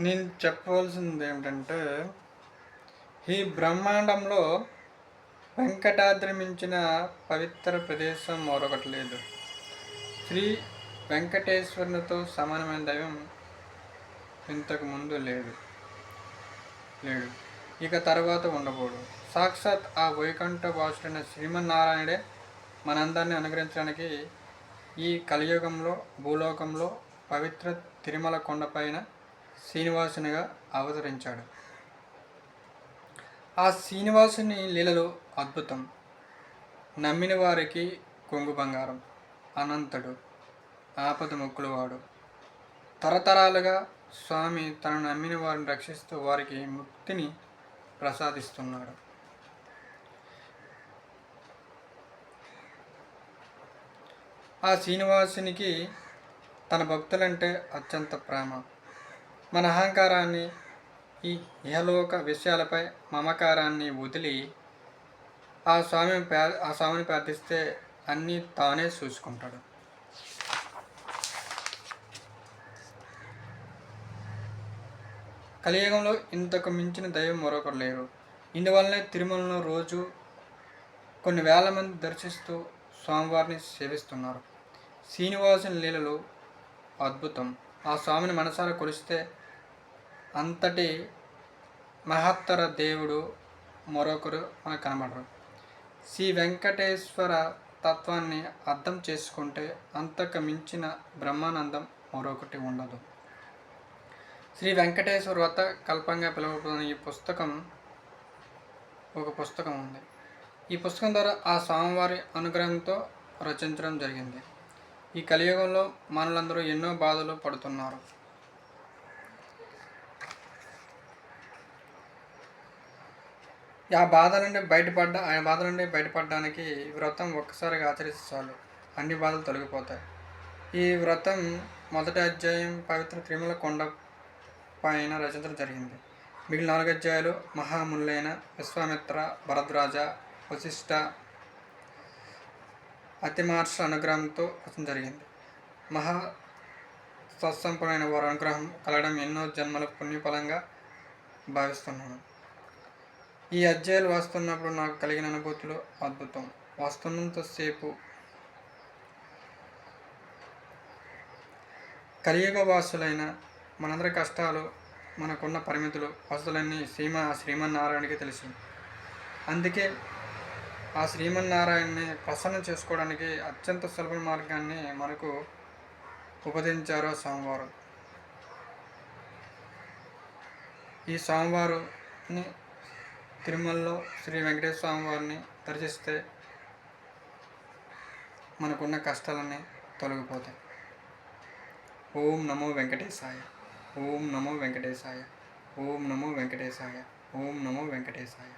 నేను చెప్పవలసింది ఏమిటంటే ఈ బ్రహ్మాండంలో వెంకటాద్రి మించిన పవిత్ర ప్రదేశం మరొకటి లేదు. శ్రీ వెంకటేశ్వరునితో సమానమైన దైవం ఇంతకు ముందు లేదు. లేడు. ఇక తర్వాత ఉండబోడు సాక్షాత్ ఆ వైకుంఠ భాషుడైన శ్రీమన్నారాయణుడే మనందరినీ అనుగ్రహించడానికి ఈ కలియుగంలో భూలోకంలో పవిత్ర తిరుమల కొండపైన శ్రీనివాసునిగా అవతరించాడు. ఆ శ్రీనివాసుని లీలలో అద్భుతం. నమ్మిన వారికి కొంగు బంగారం. అనంతుడు ఆపద మొక్కులవాడు. తరతరాలుగా స్వామి తనను నమ్మిన వారిని రక్షిస్తూ వారికి ముక్తిని ప్రసాదిస్తున్నాడు. ఆ శ్రీనివాసునికి తన భక్తులంటే అత్యంత ప్రేమ. మన అహంకారాన్ని ఈ ఇహలోక విషయాలపై మమకారాన్ని వదిలి ఆ స్వామి ఆ స్వామిని ప్రార్థిస్తే అన్నీ తానే చూసుకుంటాడు. కలియుగంలో ఇంతకు మించిన దైవం మరొకరు లేరు. ఇందువల్లనే తిరుమలలో రోజు కొన్ని వేల మంది దర్శిస్తూ స్వామివారిని సేవిస్తున్నారు. శ్రీనివాసుని లీలలు అద్భుతం. ఆ స్వామిని మనసారా కొలిస్తే అంతటి మహత్తర దేవుడు మరొకరు మనకు కనబడరు. శ్రీ వెంకటేశ్వర తత్వాన్ని అర్థం చేసుకుంటే అంతకు మించిన బ్రహ్మానందం మరొకటి ఉండదు. శ్రీ వెంకటేశ్వర వ్రత కల్పంగా పిలువబడిన ఈ పుస్తకం ఒక పుస్తకం ఉంది. ఈ పుస్తకం ద్వారా ఆ స్వామివారి అనుగ్రహంతో రచించడం జరిగింది. ఈ కలియుగంలో మనలందరూ ఎన్నో బాధలు పడుతున్నారు. ఆ బాధ నుండి బయటపడ్డ ఆయన బాధ నుండి బయటపడడానికి వ్రతం ఒక్కసారిగా ఆచరిస్తే చాలు. అన్ని బాధలు తొలగిపోతాయి. ఈ వ్రతం మొదటి అధ్యాయం పవిత్ర తిరుమల కొండ పైన రచించడం జరిగింది. మిగిలిన నాలుగు అధ్యాయాలు మహామునులైన విశ్వామిత్ర భరద్రాజ వశిష్ట అతిమార్ష అనుగ్రహంతో రచన జరిగింది. మహా సత్సంపమైన వారి అనుగ్రహం కలగడం ఎన్నో జన్మల పుణ్యఫలంగా భావిస్తున్నాను. ఈ అధ్యాయులు వస్తున్నప్పుడు నాకు కలిగిన అనుభూతులు అద్భుతం. వస్తున్నంతసేపు కలియుగ వాసులైన మనందరి కష్టాలు మనకున్న పరిమితులు వసతులన్నీ శ్రీమ శ్రీమన్నారాయణకి తెలుసు. అందుకే ఆ శ్రీమన్నారాయణని ప్రసన్నం చేసుకోవడానికి అత్యంత సులభ మార్గాన్ని మనకు ఉపదించారు స్వామివారు. ఈ స్వామివారుని తిరుమలలో శ్రీ వెంకటేశ్వర స్వామి వారిని దర్శిస్తే మనకున్న కష్టాలన్నీ తొలగిపోతాయి. ఓం నమో వెంకటేశాయ. ఓం నమో వెంకటేశాయ. ఓం నమో వెంకటేశాయ. ఓం నమో వెంకటేశాయ.